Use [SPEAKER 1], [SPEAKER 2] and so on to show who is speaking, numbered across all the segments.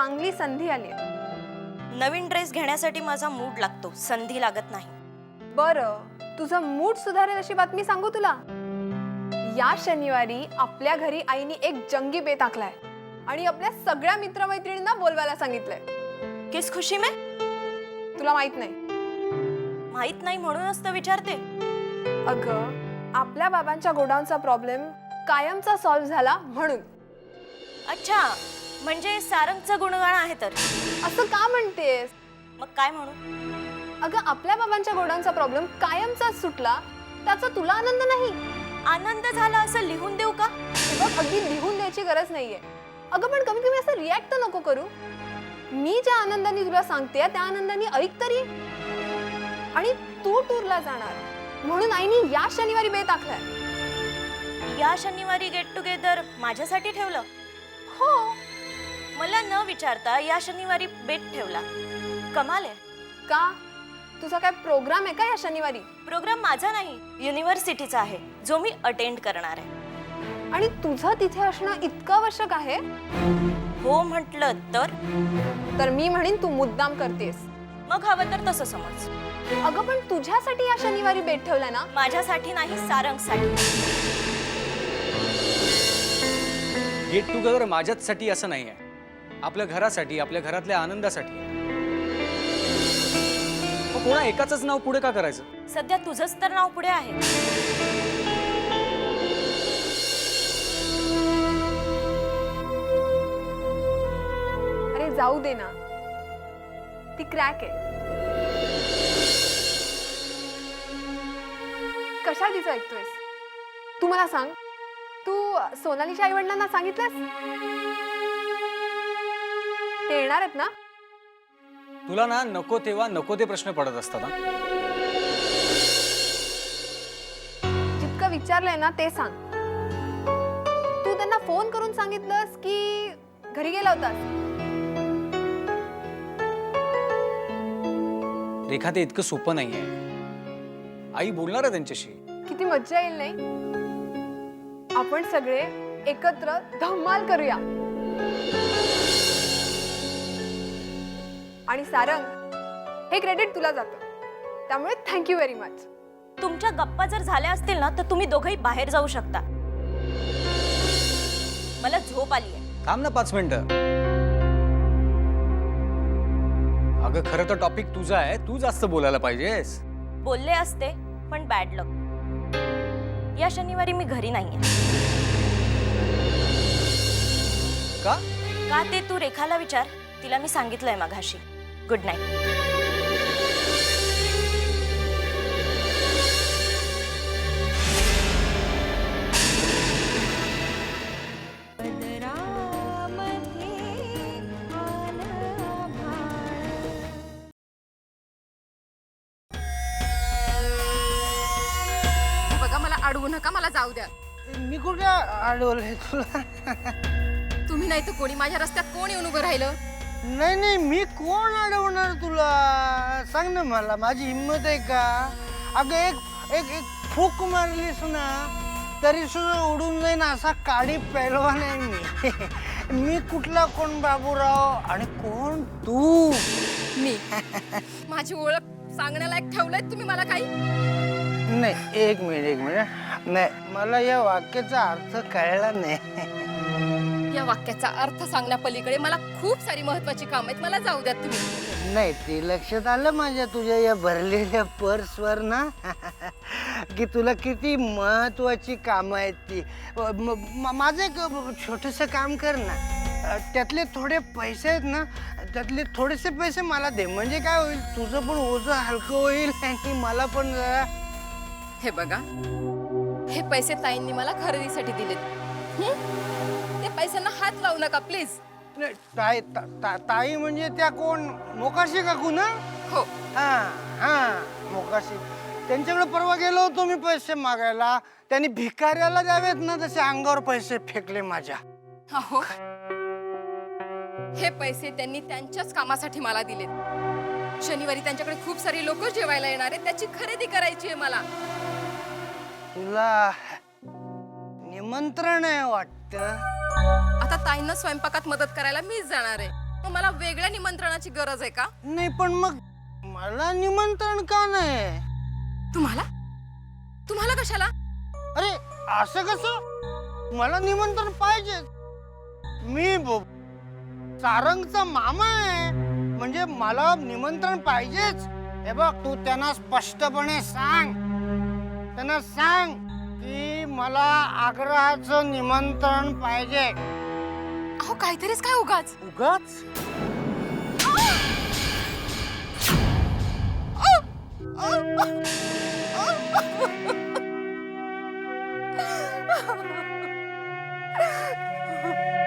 [SPEAKER 1] चांगली संधी आली
[SPEAKER 2] नवीन ड्रेस घेण्यासाठी माझा मूड लागतो. संधी लागत नाही.
[SPEAKER 1] बरं तुझं मूड सुधारेल अशी बातमी सांगू तुला? या शनिवारी आपल्या घरी आईने एक जंगी बेत आखलाय आणि आपल्या सगळ्या मित्रमैत्रिणींना बोलवायला सांगितलंय.
[SPEAKER 2] किस खुशी में?
[SPEAKER 1] तुला माहीत नाही.
[SPEAKER 2] माहीत नाही म्हणूनच तर विचारते.
[SPEAKER 1] अगं आपल्या बाबांच्या गोडाऊनचा प्रॉब्लेम कायमचा सॉल्व्ह झाला म्हणून.
[SPEAKER 2] अच्छा म्हणजे सारंगचं गुणगाण आहे तर.
[SPEAKER 1] असं का म्हणतेस?
[SPEAKER 2] मग काय म्हणू?
[SPEAKER 1] अगं आपल्या बाबांच्या गोडाऊनचा प्रॉब्लेम कायमचाच सुटला. त्याचा तुला आनंद नाही?
[SPEAKER 2] आनंद झाला असं लिहून देऊ का?
[SPEAKER 1] हे बघ अगदी लिहून द्यायची गरज नाहीये. अगं पण कमीत कमी असं रिॲक्ट तर नको करू. मी ज्या आनंदाने तुला सांगते त्या आनंदाने ऐक तरी. आणि तू टूरला जाणार. म्हणून आईने या शनिवारी बेत आखलाय.
[SPEAKER 2] या शनिवारी गेट टुगेदर माझ्यासाठी ठेवलं?
[SPEAKER 1] हो.
[SPEAKER 2] मला न विचारता या शनिवारी बेट ठेवला. कमाल आहे.
[SPEAKER 1] का? तुझा काय प्रोग्राम आहे का या शनिवारी?
[SPEAKER 2] प्रोग्राम माझा नाही युनिव्हर्सिटीचा आहे जो मी अटेंड करणार आहे.
[SPEAKER 1] आणि तुझं तिथे असणं इतकं आवश्यक आहे?
[SPEAKER 2] हो म्हटलं तर?
[SPEAKER 1] तर मी म्हणेन तू मुद्दाम करतेस.
[SPEAKER 2] मग हवं तर तसं समज.
[SPEAKER 1] अगं पण तुझ्यासाठी या शनिवारी बेट ठेवलाय ना?
[SPEAKER 2] माझ्यासाठी नाही सारंगसाठी.
[SPEAKER 3] गेट टुगेदर माझ्याचसाठी असं नाही आहे आपल्या घरासाठी आपल्या घरातल्या आनंदासाठी. मग कोणा एकाच नाव पुढे का करायचं?
[SPEAKER 2] सध्या तुझंच तर नाव पुढे आहे.
[SPEAKER 1] अरे जाऊ दे ना. ती क्रॅक आहे. कशा तिचं ऐकतोयस? तू मला सांग. तू सोनालीच्या आई वडिलांना सांगितलंस? ते येणार आहेत ना?
[SPEAKER 3] तुला ना नको तेव्हा नको ते प्रश्न पडत असतात हा.
[SPEAKER 1] जितकं विचारलंय ना ते सांग. तू त्यांना फोन करून सांगितलंस की घरी गेला होतास?
[SPEAKER 3] रेखा ते इतकं सोपं नाहीये. आई बोलणार आहे त्यांच्याशी.
[SPEAKER 1] किती मज्जा येईल नाही? आपण सगळे एकत्र धमाल करूया. आणि सारंग हे क्रेडिट तुला जातं. त्यामुळे थँक्यू व्हेरी मच
[SPEAKER 2] तुमच्या गप्पा जर झाल्या असतील ना तर तुम्ही दोघंही बाहेर जाऊ शकता. मला झोप आली आहे
[SPEAKER 3] थांब ना पाच मिनिटं. अगं खरं तर टॉपिक तुझा आहे. तू जास्त बोलायला पाहिजेस.
[SPEAKER 2] बोलले असते पण बॅड लक या शनिवारी मी घरी नाहीये.
[SPEAKER 3] का?
[SPEAKER 2] का ते तू रेखाला विचार? तिला मी सांगितलंय माघाशी. Good night.
[SPEAKER 4] बघा मला अडवू नका मला जाऊ द्या.
[SPEAKER 5] मी कुठे अडवलंय तुला?
[SPEAKER 4] तुम्ही नाही तर कोणी माझ्या रस्त्यात कोण येऊन उभं राहिलं?
[SPEAKER 5] नाही नाही मी कोण अडवणार तुला? सांग ना मला माझी हिंमत आहे का? अगं एक एक एक फूक मारलीस ना तरी सुद्धा उडून जाईन असा काडी पेलवा नाही मी. मी कुठला कोण बाबूराव आणि कोण तू?
[SPEAKER 4] मी. माझी ओळख सांगण्यालायक ठेवलंय तुम्ही मला काही?
[SPEAKER 5] नाही एक मिनिट एक मिनिट. नाही मला या वाक्याचा अर्थ कळला नाही.
[SPEAKER 4] या वाक्याचा अर्थ सांगण्यापलीकडे मला खूप सारी महत्वाची काम आहेत. मला जाऊ द्या तुम्ही.
[SPEAKER 5] नाही ते लक्षात आलं माझ्या तुझ्या या भरलेल्या पर्सवर ना? की तुला किती महत्वाची कामं आहेत ती. म- म- माझं एक छोटंसं काम कर ना. अ, त्यातले थोडे पैसे आहेत ना त्यातले थोडेसे पैसे मला दे. म्हणजे काय होईल तुझं पण ओझं हलकं होईल आणि मला पण जरा
[SPEAKER 4] हे बघा हे पैसे ताईंनी मला खरेदीसाठी दिलेत. हं? पैशांना हात लावू नका प्लीज
[SPEAKER 5] नाही, ताई ता- ता- ताई म्हणजे त्या कोण? मोकाशी काकू ना
[SPEAKER 4] हो.
[SPEAKER 5] हा हा मोकाशी. त्यांच्याकडे परवा गेलो होतो मी पैसे मागायला. त्यांनी भिकाऱ्याला द्यावेत ना तसे अंगावर पैसे फेकले माझ्या.
[SPEAKER 4] अहो. हे पैसे त्यांनी त्यांच्याच कामासाठी मला दिलेत. शनिवारी त्यांच्याकडे खूप सारी लोक जेवायला येणार आहेत त्याची खरेदी करायची आहे मला.
[SPEAKER 5] तुला निमंत्रण आहे वाटत?
[SPEAKER 6] आता ताईंना स्वयंपाकात मदत करायला मीच जाणार आहे. मग मला वेगळ्या निमंत्रणाची गरज आहे का?
[SPEAKER 5] नाही पण मग मला निमंत्रण का नाही?
[SPEAKER 6] तुम्हाला? तुम्हाला कशाला?
[SPEAKER 5] अरे असं कसं? मला निमंत्रण पाहिजे. मी ब- सारंगचा मामा आहे. म्हणजे मला निमंत्रण पाहिजेच. हे बघ तू त्यांना स्पष्टपणे सांग. त्यांना सांग. की मला आग्रहाचं निमंत्रण पाहिजे.
[SPEAKER 6] अहो काहीतरीच काय उगाच?
[SPEAKER 5] उगाच?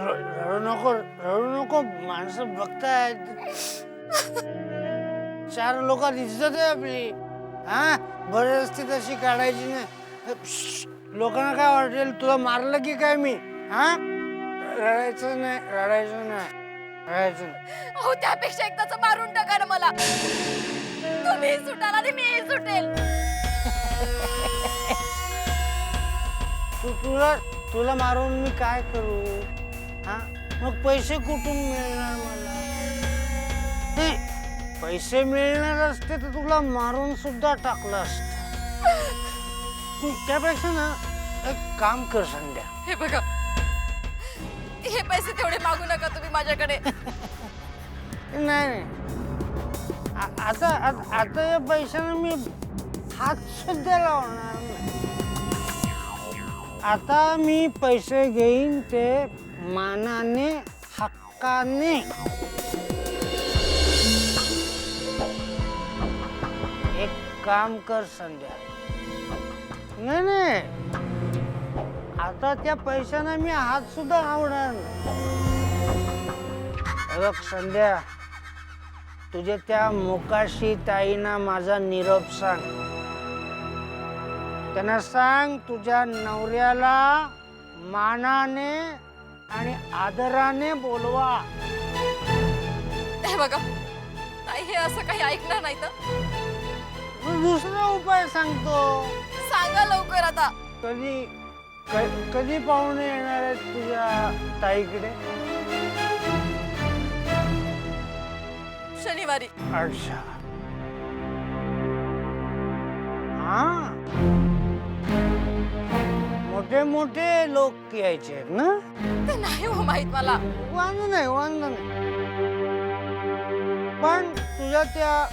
[SPEAKER 5] रडू नको रडू नको माणसं बघतायत. चार लोकात इज्जत आहे आपली. हा? बरी असती तशी काढायची नाही. लोकांना काय वाटेल तुला मारलं की काय मी? हा? रडायचं नाही रडायचं नाही रडायचं नाही.
[SPEAKER 6] अहो त्यापेक्षा एकदाच मारून टाका ना मला. तुम्ही सुटाल आणि मी सुटेल.
[SPEAKER 5] तू तुला तुला मारून मी काय करू? हा? मग पैसे कुठून मिळणार मला? हे, पैसे मिळणार असते तर तुला मारून सुद्धा टाकलं असत. त्यापेक्षा ना एक काम कर संध्या.
[SPEAKER 6] हे बघा. हे पैसे तेवढे मागू नका तुम्ही माझ्याकडे.
[SPEAKER 5] नाही नाही. आ- आता आ- आता या पैशानं मी हात सुद्धा लावणार नाही. आता मी पैसे घेईन ते मानाने हक्काने. एक काम कर संध्या. नाही नाही. आता त्या पैशाने मी हात सुद्धा लावणार नाही. बघ संध्या तुझे त्या मुकाशी ताईना माझा निरोप सांग. त्यांना सांग तुझ्या नवऱ्याला मानाने आणि आदराने बोलवा.
[SPEAKER 6] हे बघा ताई हे असं काही ऐकणार नाही तर?
[SPEAKER 5] दुसरा उपाय सांगतो.
[SPEAKER 6] सांगा लवकर आता.
[SPEAKER 5] कधी क- कधी पाहुणे येणार आहेत तुझ्या ताईकडे?
[SPEAKER 6] शनिवारी.
[SPEAKER 5] अच्छा. हा? मोठे मोठे लोक यायचे आहेत ना?
[SPEAKER 6] ते नाही हो माहीत मला.
[SPEAKER 5] वांध नाही वांध नाही. पण तुझ्या त्या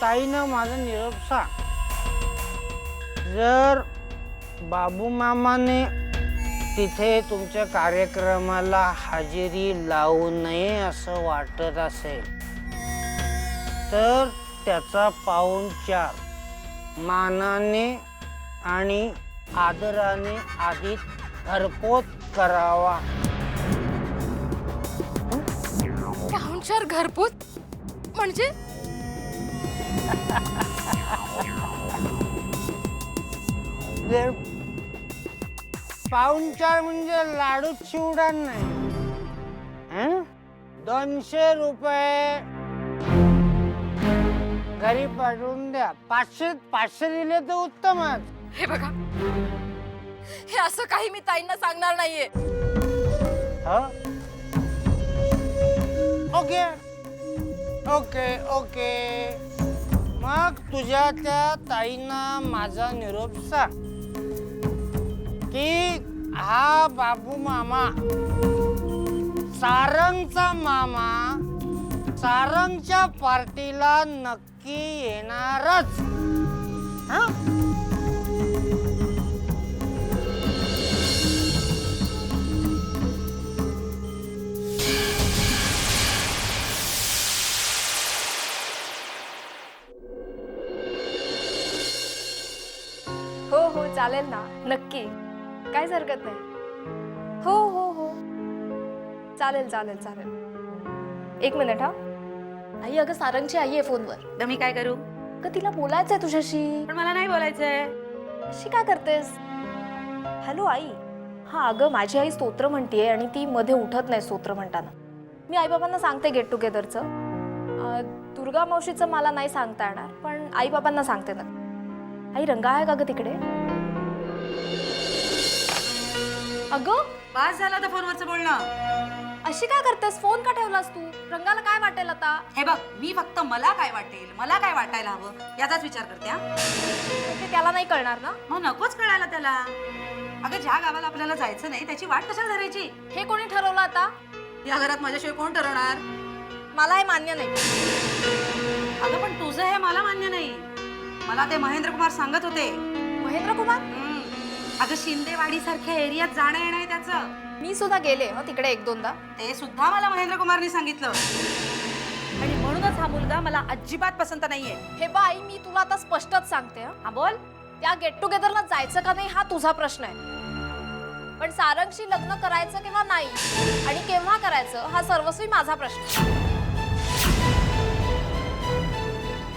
[SPEAKER 5] ताईनं माझा निरोप सांग. जर बाबू मामाने तिथे तुमच्या कार्यक्रमाला हजेरी लावू नये असं वाटत असेल तर त्याचा पाऊणचार मानाने आणि आदराने आधी घरपोच करावा.
[SPEAKER 6] पाहुणचार घरपोच? म्हणजे?
[SPEAKER 5] जर पाऊणचार म्हणजे लाडू चिवडा नाही. हं? दोनशे रुपये. घरी पाठवून द्या. पाचशे पाचशे दिले तर उत्तमच.
[SPEAKER 6] हे बघा हे असं काही मी ताईंना सांगणार नाहीये.
[SPEAKER 5] ओके. Okay okay. मग तुझ्या त्या ताईंना माझा निरोप सांग. की हा बाबू मामा सारंगचा मामा सारंगच्या पार्टीला नक्की येणारच. हा?
[SPEAKER 1] चालेल ना? नक्की. काहीच हरकत नाही. हो हो हो. चालेल चालेल चालेल. एक मिनिट हा.
[SPEAKER 7] आई अगं सारंगची आई आहे फोनवर.
[SPEAKER 8] तर मी काय करू?
[SPEAKER 1] का तिला बोलायचंय तुझ्याशी.
[SPEAKER 8] पण मला नाही बोलायचंय.
[SPEAKER 1] अशी काय करतेस? हॅलो आई.
[SPEAKER 7] हा अगं माझी आई स्तोत्र म्हणतीये आणि ती मध्ये उठत नाही स्तोत्र म्हणताना. मी आईबाबांना सांगते गेट टुगेदरचं दुर्गा मावशीचं मला नाही सांगता येणार पण आईबाबांना सांगते ना. आई रंगा आहे का ग तिकडे? अगं?
[SPEAKER 8] पास झाला तर फोनवरचं बोलणं.
[SPEAKER 7] अशी काय करतेस? फोन का ठेवलास तू? रंगाला काय वाटेल आता?
[SPEAKER 8] हे बघ मी फक्त मला काय वाटेल मला काय वाटायला हवं याचाच विचार करते हा.
[SPEAKER 7] ते त्याला नाही कळणार ना?
[SPEAKER 8] मग नकोच कळायला त्याला. अगं ज्या गावाला आपल्याला जायचं नाही त्याची वाट कशाला धरायची?
[SPEAKER 7] हे कोणी ठरवलं आता?
[SPEAKER 8] या घरात माझ्याशिवाय कोण ठरवणार?
[SPEAKER 7] मला हे मान्य नाही.
[SPEAKER 8] अगं पण तुझं हे मला मान्य नाही. मला ते महेंद्र कुमार सांगत होते.
[SPEAKER 7] महेंद्र कुमार
[SPEAKER 8] हम्म. अगं शिंदेवाडी सारख्या एरियात जाणं येणं आहे त्याचं.
[SPEAKER 7] मी सुद्धा गेले हो तिकडे एक दोनदा.
[SPEAKER 8] ते सुद्धा मला महेंद्र कुमारनी सांगितलं. आणि म्हणूनच हा मुलगा मला अजिबात पसंत नाहीये.
[SPEAKER 7] हे बाई मी तुला आता स्पष्टच सांगते हं.
[SPEAKER 8] हा बोल.
[SPEAKER 7] त्या गेट टुगेदरला जायचं का नाही हा तुझा प्रश्न आहे. पण सारंगशी लग्न करायचं किंवा नाही आणि केव्हा करायचं हा सर्वस्वी माझा प्रश्न आहे.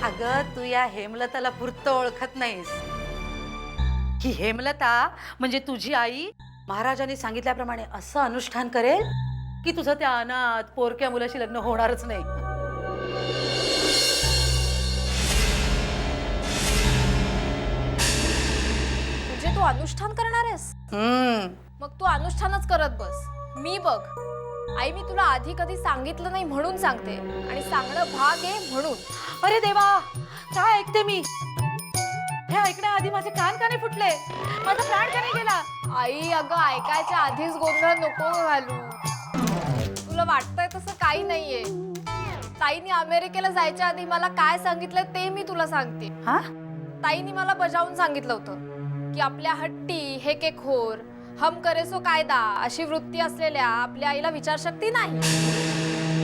[SPEAKER 8] अगं तू या हेमलताला पुरतं ओळखत नाहीस. ही हेमलता म्हणजे तुझी आई महाराजांनी सांगितल्याप्रमाणे असं अनुष्ठान करेल की तुझं त्या अनाथ पोरक्या मुलाशी लग्न होणारच नाही.
[SPEAKER 7] म्हणजे तू अनुष्ठान करणार आहेस?
[SPEAKER 8] हम्म.
[SPEAKER 7] मग तू अनुष्ठानच करत बस. मी बघ. आई मी तुला आधी कधी सांगितलं नाही म्हणून सांगते. आणि सांगणं भाग आहे म्हणून.
[SPEAKER 8] अरे देवा! काय ऐकते मी? हे ऐकण्याआधी माझे कान का नाही फुटले. माझा प्राण का नाही गेला.
[SPEAKER 7] आई अगं ऐकायच्या आधीच गोंधळ नको घालू. तुला वाटतंय तसं काही नाहीये. ताईनी अमेरिकेला जायच्या आधी मला काय सांगितलं ते मी तुला सांगते.
[SPEAKER 8] हा?
[SPEAKER 7] ताईनी मला बजावून सांगितलं होतं की आपल्या हट्टी हे के खोर हम करे सो कायदा अशी वृत्ती असलेल्या आपल्या आईला विचारशक्ती नाही.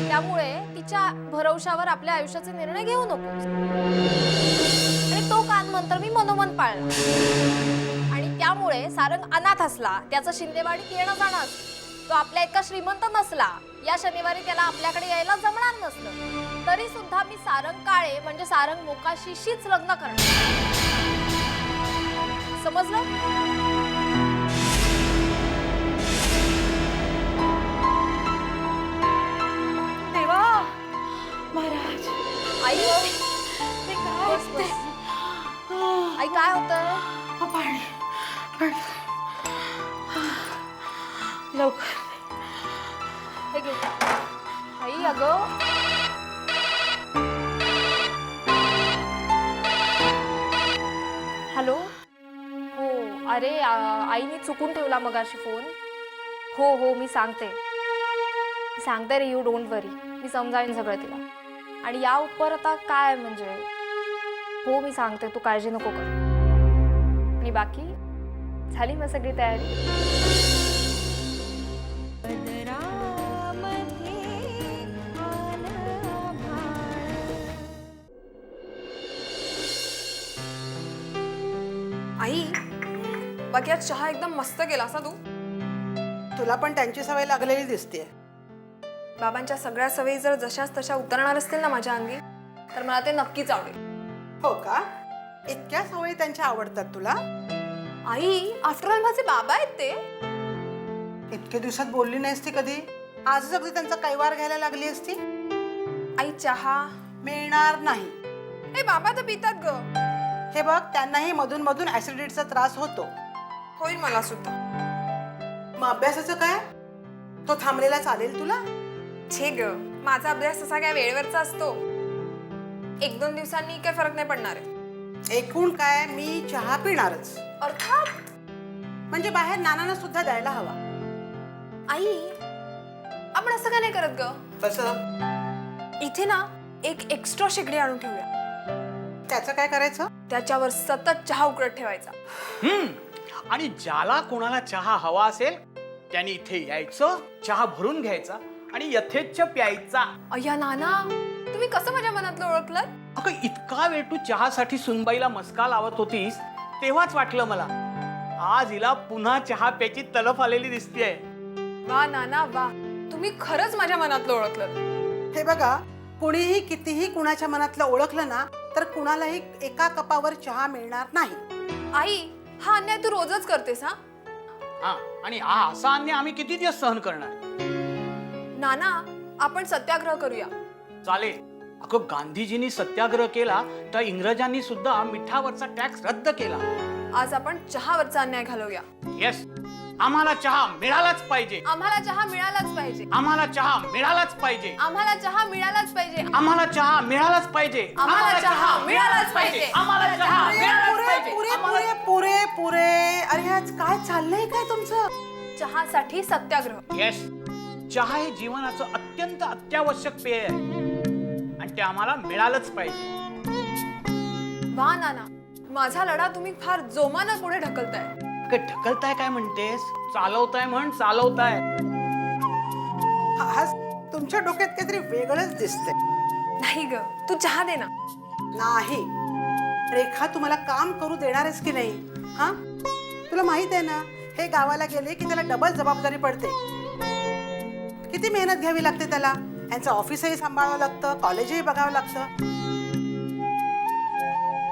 [SPEAKER 7] त्यामुळे तिच्या भरवशावर आपल्या आयुष्याचे निर्णय घेऊ नको तो मंत्र मी मनोमन पाळला आणि त्यामुळे सारंग अनाथ असला त्याचं शिंदेवाडीत येणं जाणं असलं. तो आपल्या इतका श्रीमंत नसला या शनिवारी त्याला आपल्याकडे यायला जमणार नसलं तरी सुद्धा मी सारंग काळे म्हणजे सारंग मोकाशीशीच लग्न करणार समजलं
[SPEAKER 8] देवा महाराज
[SPEAKER 7] आई
[SPEAKER 8] काय ऐकते?
[SPEAKER 7] बस. आई काय होतं
[SPEAKER 8] पाणी पाणी लवकर.
[SPEAKER 7] हे घे. आई अगं. हॅलो? हो अरे आ, आईने चुकून ठेवला मगाशी फोन. हो हो मी सांगते. सांगते रे यू डोंट वरी. मी समजावीन सगळं तिला. आणि या उपर आता काय म्हणजे? हो मी सांगते तू काळजी नको कर. आणि बाकी झाली मग सगळी तयारी?
[SPEAKER 1] आई बाकी आज चहा एकदम मस्त केला असा तू.
[SPEAKER 9] तुला पण त्यांची सवय लागलेली दिसते
[SPEAKER 1] बाबांच्या सगळ्या सवयी जर जशाच तशा उतरणार असतील ना माझ्या अंगी तर मला ते नक्कीच आवडेल.
[SPEAKER 9] हो का? इतक्या सवयी त्यांच्या आवडतात तुला?
[SPEAKER 1] आई आफ्टर ऑल माझे बाबा आहेत ते.
[SPEAKER 9] इतके दिवसात बोलली नाहीस ती कधी? आजच अगदी त्यांचा कैवार घ्यायला लागली असती
[SPEAKER 1] आई चहा.
[SPEAKER 9] मिळणार नाही.
[SPEAKER 1] हे बाबा तर पितात ग.
[SPEAKER 9] हे बघ त्यांनाही मधून मधून ऍसिडिटीचा त्रास होतो.
[SPEAKER 1] होईल मला सुद्धा.
[SPEAKER 9] मग अभ्यासाचं काय? तो थांबलेला चालेल तुला?
[SPEAKER 1] छे ग. माझा अभ्यास तसा काय वेळेवरचा असतो. एक दोन दिवसांनी काय फरक नाही पडणार आहे.
[SPEAKER 9] एकूण काय मी चहा पिणारच.
[SPEAKER 1] अर्थात?
[SPEAKER 9] म्हणजे बाहेर नानांना सुद्धा द्यायला हवा.
[SPEAKER 1] आई आपण असं का नाही करत ग?
[SPEAKER 9] तसं?
[SPEAKER 1] इथे ना एक एक्स्ट्रा शेगडी आणून ठेवूया.
[SPEAKER 9] त्याचं काय करायचं?
[SPEAKER 1] त्याच्यावर सतत चहा उकळत ठेवायचा.
[SPEAKER 4] हम्म. आणि ज्याला कोणाला चहा हवा असेल त्याने इथे यायचं चहा भरून घ्यायचा आणि यथेच्छ प्यायचा.
[SPEAKER 1] अय्या नाना तुम्ही कसं माझ्या मनातलं ओळखलं
[SPEAKER 4] अगं इतका वेळ तू चहासाठी सुनबाईला मस्का लावत होतीस तेव्हाच वाटलं मला. आज हिला पुन्हा चहा प्यायची तलफ आलेली दिसतेय.
[SPEAKER 1] वा नाना वा. तुम्ही खरंच माझ्या मनातलं ओळखलं
[SPEAKER 9] हे बघा कुणीही कितीही कुणाच्या मनातलं ओळखलं ना तर कुणालाही एका कपावर चहा मिळणार नाही.
[SPEAKER 1] आई हा अन्याय तू रोजच करतेस हा?
[SPEAKER 4] हा आणि हा असा अन्याय आम्ही किती दिवस सहन करणार?
[SPEAKER 1] नाना आपण सत्याग्रह करूया.
[SPEAKER 4] चालेल. अगं गांधीजींनी सत्याग्रह केला तर इंग्रजांनी सुद्धा मिठावरचा टॅक्स रद्द केला.
[SPEAKER 1] आज आपण चहावरचा अन्याय घालवूया.
[SPEAKER 4] येस आम्हाला चहा मिळालाच पाहिजे.
[SPEAKER 1] आम्हाला चहा मिळालाच पाहिजे.
[SPEAKER 4] आम्हाला चहा मिळालाच पाहिजे.
[SPEAKER 1] आम्हाला चहा मिळालाच पाहिजे.
[SPEAKER 4] आम्हाला चहा मिळालाच पाहिजे.
[SPEAKER 1] आम्हाला चहा मिळालाच पाहिजे.
[SPEAKER 4] आम्हाला चहा
[SPEAKER 9] पुरे
[SPEAKER 4] मिळालाच
[SPEAKER 9] पुरे
[SPEAKER 4] पाहिजे.
[SPEAKER 9] पुरे पुरे पुरे पुरे. अरे आज काय चाललंय काय तुमचं?
[SPEAKER 1] चहासाठी सत्याग्रह.
[SPEAKER 4] येस चहा हे जीवनाचं अत्यंत अत्यावश्यक पेय आहे. आणि ते आम्हाला मिळालंच पाहिजे.
[SPEAKER 1] वा नाना. माझा लढा तुम्ही फार जोमानं पुढे ढकलताय.
[SPEAKER 4] अगं ढकलताय काय म्हणतेस? चालवताय म्हण चालवताय.
[SPEAKER 9] आज तुमच्या डोक्यात काहीतरी वेगळंच दिसतंय.
[SPEAKER 1] नाही ग तू चहा दे ना.
[SPEAKER 9] नाही. रेखा तुम्हाला काम करू देणारच की नाही? हा? तुला माहीत आहे ना हे गावाला गेले की त्याला डबल जबाबदारी पडते. किती मेहनत घ्यावी लागते त्याला? यांचं ऑफिसही सांभाळावं लागतं कॉलेजही बघावं लागतं.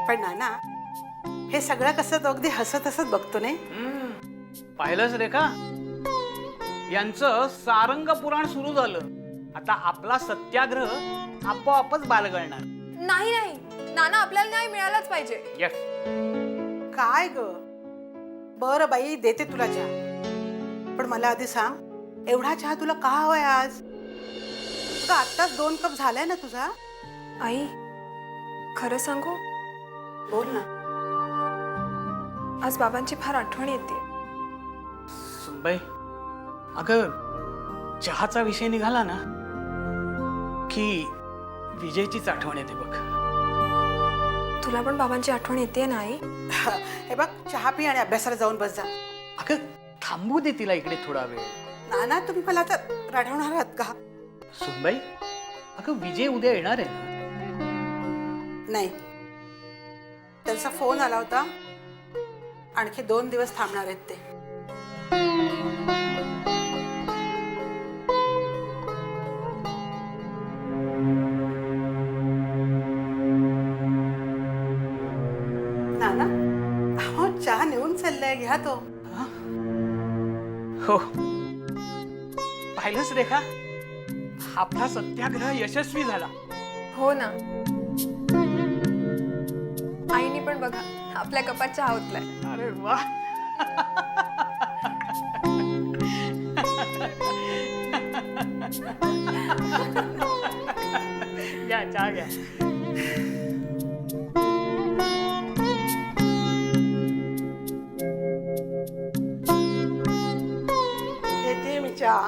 [SPEAKER 9] पण नाना हे सगळं कसं तो अगदी हसत हसत बघतो नाही?
[SPEAKER 4] पाहिलंच रेखा? यांचं सारंग पुराण सुरू झालं. आता आपला सत्याग्रह आपोआपच बालगळणार.
[SPEAKER 1] नाही नाही. नाना आपल्याला न्याय मिळालाच पाहिजे.
[SPEAKER 4] येस
[SPEAKER 9] काय ग? बरं बाई देते तुला चहा. पण मला आधी सांग एवढा चहा तुला का हवाय आज? अगं आत्ताच दोन कप झालाय ना तुझा?
[SPEAKER 1] आई खरं सांगू?
[SPEAKER 9] बोल ना.
[SPEAKER 1] आज बाबांची फार आठवण येते.
[SPEAKER 4] सुनबाई अगं चहाचा विषय निघाला ना की विजयचीच आठवण येते बघ.
[SPEAKER 1] तुला पण बाबांची आठवण येते ना आई?
[SPEAKER 9] हे बघ चहा पी आणि अभ्यासाला जाऊन बस जा.
[SPEAKER 4] अगं थांबू दे तिला इकडे थोडा वेळ.
[SPEAKER 9] नाना तुम्ही मला आता रडवणार आहात का?
[SPEAKER 4] सुनबाई अगं विजय उद्या येणार आहे ना?
[SPEAKER 9] नाही. त्यांचा फोन आला होता. आणखी दोन दिवस थांबणार आहेत ते. नाना अहो चहा नेऊन चाललाय घ्या तो.
[SPEAKER 4] हो? पाहिलंच रेखा आपला सत्याग्रह यशस्वी झाला.
[SPEAKER 1] हो ना. आईने पण बघा आपल्या कपात चहा ओतलाय.
[SPEAKER 4] अरे वा. घ्या चहा घ्या.
[SPEAKER 9] घेते मी चहा.